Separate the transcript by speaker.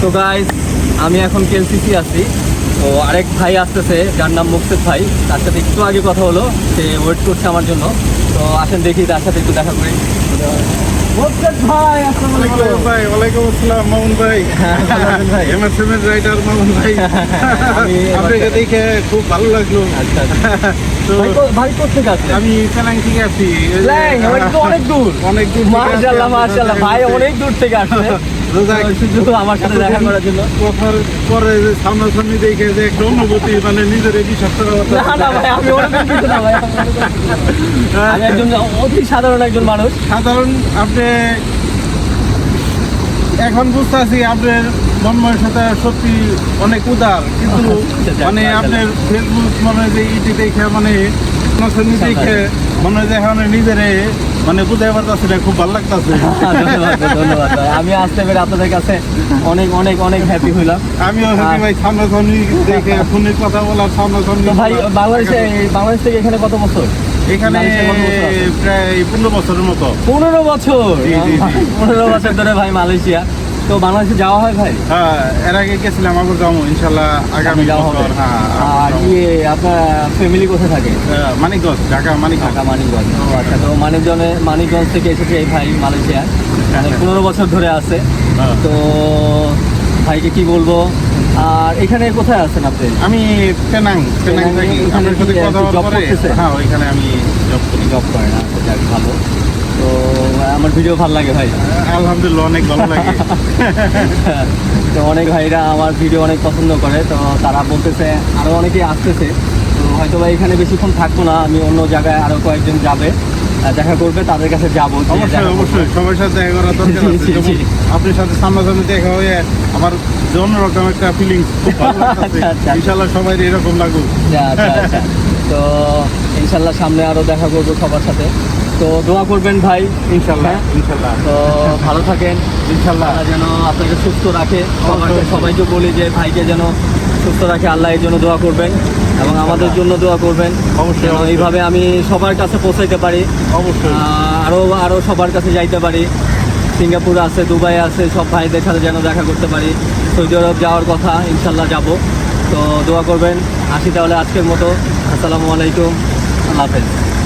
Speaker 1: তো গাইস আমি এখন কেলসিসি আছি। তো আরেক ভাই আসতেছে যার নাম মুক্সেদ ভাই। তার সাথে একটু আগে কথা হলো সে ওয়েট করছে আমার জন্য। তো আসেন দেখি তার সাথে একটু দেখা করি। ভাই আসসালামু
Speaker 2: ওয়ালাইকুম
Speaker 1: আলাইকুম
Speaker 2: ভাই ওয়ালাইকুম আসসালাম মামুন ভাই।
Speaker 1: ভালো আছেন ভাই?
Speaker 2: এমএসএম রাইটার মামুন ভাই আপনাকে দেখে খুব ভালো লাগল।
Speaker 1: আচ্ছা আচ্ছা।
Speaker 2: তো
Speaker 1: ভাই কোথেকে
Speaker 2: আমি থেকে আছি।
Speaker 1: অনেক দূর।
Speaker 2: অনেক দূর থেকে আসছি,
Speaker 1: মাশাআল্লাহ মাশাআল্লাহ। ভাই অনেক দূর থেকে আসছে। শুধু আমার সাথে দেখা করার জন্য।
Speaker 2: কথার পরে সামনাসামনি দেখে যে একটা অনুভূতি মানে নিজের বিশ্বাস করার মতো।
Speaker 1: না না ভাই আমি ওরকম কিছু না ভাই। আমি একজন অতি সাধারণ একজন মানুষ।
Speaker 2: সাধারণ আপনি এখন বুঝতেছি আপনার মনময়ের সাথে সত্যি অনেক উদার কিন্তু
Speaker 1: আচ্ছা,
Speaker 2: মানে
Speaker 1: আচ্ছা।
Speaker 2: আপনার ফেসবুক মনে হয় যে ইটি দেখে মানে দেখে মনে হয় যে এখন নিজের মানে বুঝাই পারতেছি না খুব ভালো লাগতেছে।
Speaker 1: ধন্যবাদ ধন্যবাদ আমি আসতে পেরে আপনাদের কাছে অনেক অনেক অনেক হ্যাপি হইলাম।
Speaker 2: আমিও হ্যাপি ভাই সামনাসামনি দেখে ফোনে কথা বলার সামনাসামনি
Speaker 1: ভাই বাংলাদেশে বাংলাদেশ থেকে এখানে কত বছর?
Speaker 2: এখানে? প্রায় পনেরো বছরের মতো।
Speaker 1: পনেরো বছর। পনেরো বছর ধরে ভাই মালয়েশিয়া। তো বাংলাদেশে যাওয়া হয় ভাই?
Speaker 2: হ্যাঁ এর আগে গেছিলাম আবার যাব ইনশাল্লাহ আগামী
Speaker 1: যাওয়া হবে।
Speaker 2: হ্যাঁ
Speaker 1: আর ইয়ে আপনার ফ্যামিলি কোথায় থাকে?
Speaker 2: হ্যাঁ, মানিকগঞ্জ ঢাকা মানিক
Speaker 1: ঢাকা মানিকগঞ্জ। ও আচ্ছা তো মানিকগঞ্জে মানিকগঞ্জ থেকে এসেছে এই ভাই মালয়েশিয়া মানে পনেরো বছর ধরে আছে।
Speaker 2: হ্যাঁ।
Speaker 1: তো ভাইকে কি বলব? আর এখানে কোথায় আছেন আপনি?
Speaker 2: আমি পেনাং পেনাং
Speaker 1: পেনাং,
Speaker 2: থাকি আপনার সাথে কথা বলার হ্যাঁ ওইখানে আমি জব করি।
Speaker 1: জব করেন যাক ভালো। তো আমার ভিডিও ভালো লাগে ভাই।
Speaker 2: আলহামদুলিল্লাহ অনেক ভালো লাগে।
Speaker 1: তো অনেক ভাইরা আমার ভিডিও অনেক পছন্দ করে তো তারা বলতেছে আরও অনেকেই আসতেছে। হয়তো বা এখানে বেশিক্ষণ থাকব না আমি অন্য জায়গায় আরও কয়েকজন যাবে দেখা করবে তাদের কাছে যাব
Speaker 2: অবশ্যই অবশ্যই সবার সাথে দেখা দরকার আছে। আপনার সাথে সামনাসামনি দেখা হয়ে আমার অন্যরকম একটা ফিলিংস ভালো লাগতেছে।
Speaker 1: আচ্ছা, আচ্ছা।
Speaker 2: ইনশাল্লাহ সবাই এরকম লাগুক।
Speaker 1: আচ্ছা আচ্ছা আচ্ছা। তো ইনশাল্লাহ সামনে আরও দেখা করব সবার সাথে। তো দোয়া করবেন ভাই।
Speaker 2: ইনশাল্লাহ
Speaker 1: হ্যাঁ।
Speaker 2: ইনশাল্লাহ
Speaker 1: তো ভালো থাকেন।
Speaker 2: ইনশাল্লাহ
Speaker 1: যেন আপনাকে সুস্থ রাখে। সবাইকে সবাইকে বলি যে ভাইকে যেন সুস্থ রাখে আল্লাহ এর জন্য দোয়া করবেন। এবং আমাদের জন্য দোয়া করবেন।
Speaker 2: অবশ্যই,
Speaker 1: এইভাবে আমি সবার কাছে পৌঁছাইতে পারি।
Speaker 2: অবশ্যই।
Speaker 1: আরও আরও আরও সবার কাছে যাইতে পারি। সিঙ্গাপুর আছে দুবাই আছে সব ভাইদের সাথে যেন দেখা করতে পারি। সৌদি আরব যাওয়ার কথা ইনশাল্লাহ যাব। তো দোয়া করবেন। আসি তাহলে আজকের মতো। আসসালামু আলাইকুম। আল্লাহ হাফেজ।